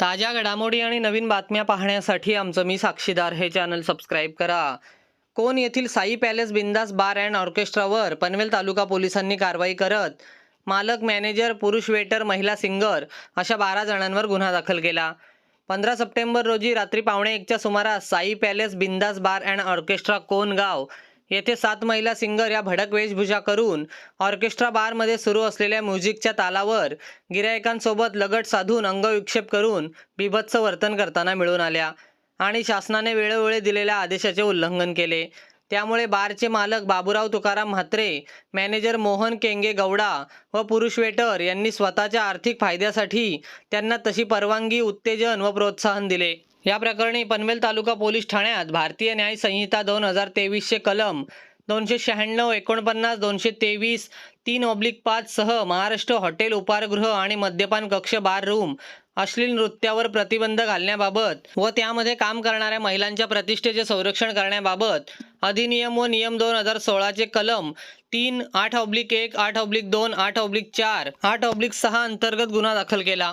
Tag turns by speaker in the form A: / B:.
A: ताज्या घडामोडी आणि नवीन बातम्या पाहण्यासाठी आमचं मी साक्षीदार हे चॅनल सबस्क्राईब करा. कोण येथील साई पॅलेस बिंदास बार अँड ऑर्केस्ट्रावर पनवेल तालुका पोलिसांनी कारवाई करत मालक मॅनेजर पुरुष वेटर महिला सिंगर अशा बारा जणांवर गुन्हा दाखल केला. पंधरा सप्टेंबर रोजी रात्री पावणे एकच्या सुमारास साई पॅलेस बिंदास बार अँड ऑर्केस्ट्रा कोनगाव येथे सात महिला सिंगर या भडक वेशभूषा करून ऑर्केस्ट्रा बारमध्ये सुरू असलेल्या म्युझिकच्या तालावर गिरायकांसोबत लगट साधून अंगविक्षेप करून बिभत्स वर्तन करताना मिळून आल्या आणि शासनाने वेळोवेळी दिलेल्या आदेशाचे उल्लंघन केले. त्यामुळे बारचे मालक बाबूराव तुकाराम म्हात्रे मॅनेजर मोहन केंगे गौडा व पुरुष वेटर यांनी स्वतःच्या आर्थिक फायद्यासाठी त्यांना तशी परवानगी उत्तेजन व प्रोत्साहन दिले. या प्रकरणी पनवेल तालुका पोलीस ठाण्यात भारतीय न्याय संहिता दोन हजार तेवीसचे कलम दोनशे शहाण्णव एकोणपन्नास दोनशे तेवीस तीन ऑब्लिक पाच सह महाराष्ट्र हॉटेल उपारगृह आणि मद्यपान कक्ष बार रूम अश्लील नृत्यावर प्रतिबंध घालण्याबाबत व त्यामध्ये काम करणाऱ्या महिलांच्या प्रतिष्ठेचे संरक्षण करण्याबाबत अधिनियम व नियम दोन हजार सोळाचे कलम तीन आठ ऑब्लिक एक आठ ऑब्लिक दोन आठ ऑब्लिक चार आठ ऑब्लिक सहा अंतर्गत गुन्हा दाखल केला.